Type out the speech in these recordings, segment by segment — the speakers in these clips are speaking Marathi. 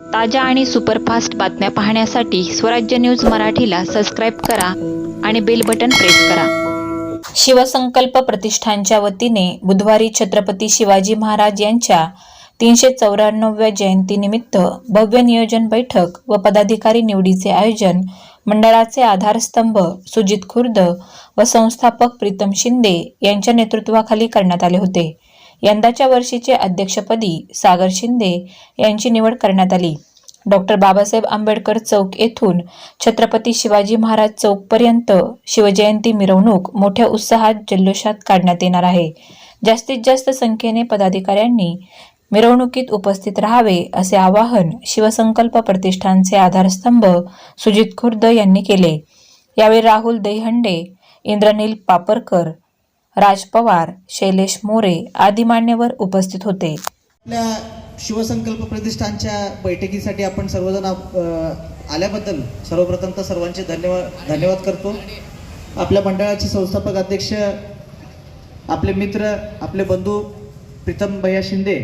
ताज्या आणि सुपरफास्ट बातम्या पाहण्यासाठी स्वराज्य न्यूज मराठीला सबस्क्राईब करा आणि बेल बटन प्रेस करा. शिवसंकल्प प्रतिष्ठानच्या वतीने बुधवारी छत्रपती शिवाजी महाराज यांच्या तीनशे चौऱ्याण्णव्या जयंतीनिमित्त भव्य नियोजन बैठक व पदाधिकारी निवडीचे आयोजन मंडळाचे आधारस्तंभ सुजित खुर्द व संस्थापक प्रीतम शिंदे यांच्या नेतृत्वाखाली करण्यात आले होते. यंदाच्या वर्षीचे अध्यक्षपदी सागर शिंदे यांची निवड करण्यात आली. डॉक्टर बाबासाहेब आंबेडकर चौक येथून छत्रपती शिवाजी महाराज चौकपर्यंत शिवजयंती मिरवणूक मोठ्या उत्साहात जल्लोषात काढण्यात येणार आहे. जास्तीत जास्त संख्येने पदाधिकाऱ्यांनी मिरवणुकीत उपस्थित राहावे असे आवाहन शिवसंकल्प प्रतिष्ठानचे आधारस्तंभ सुजित खुर्द यांनी केले. यावेळी राहुल दहीहंडे इंद्रनील पापरकर राज पवार शैलेश मोरे आदी मान्यवर उपस्थित होते. आपल्या शिवसंकल्प प्रतिष्ठानच्या बैठकीसाठी आपण सर्वजण आल्याबद्दल सर्वप्रथम तर सर्वांचे धन्यवाद धन्यवाद करतो. आपल्या मंडळाचे संस्थापक अध्यक्ष आपले मित्र आपले बंधू प्रीतम भैया शिंदे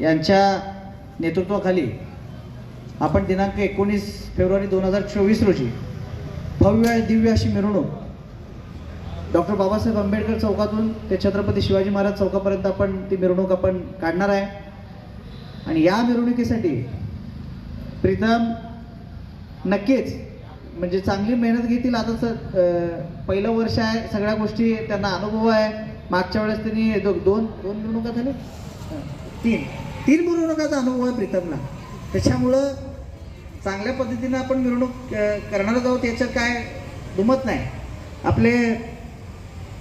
यांच्या नेतृत्वाखाली आपण दिनांक एकोणीस फेब्रुवारी दोन हजार चोवीस रोजी भव्य दिव्य अशी मिरवणूक डॉक्टर बाबासाहेब आंबेडकर चौकातून ते छत्रपती शिवाजी महाराज चौकापर्यंत आपण ती मिरवणूक आपण काढणार आहे. आणि या मिरवणुकीसाठी प्रीतम नक्कीच म्हणजे चांगली मेहनत घेतील. आता सर पहिलं वर्ष आहे सगळ्या गोष्टी त्यांना अनुभव आहे. मागच्या वेळेस त्यांनी दो, दोन दोन मिरवणुका झाल्या? तीन. तीन मिरवणुकाचा अनुभव आहे प्रीतमला. त्याच्यामुळं चांगल्या पद्धतीनं आपण मिरवणूक करणारच करणार आहोत. याच्यात काय दुमत नाही. आपले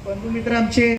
बंधू मित्र आमचे.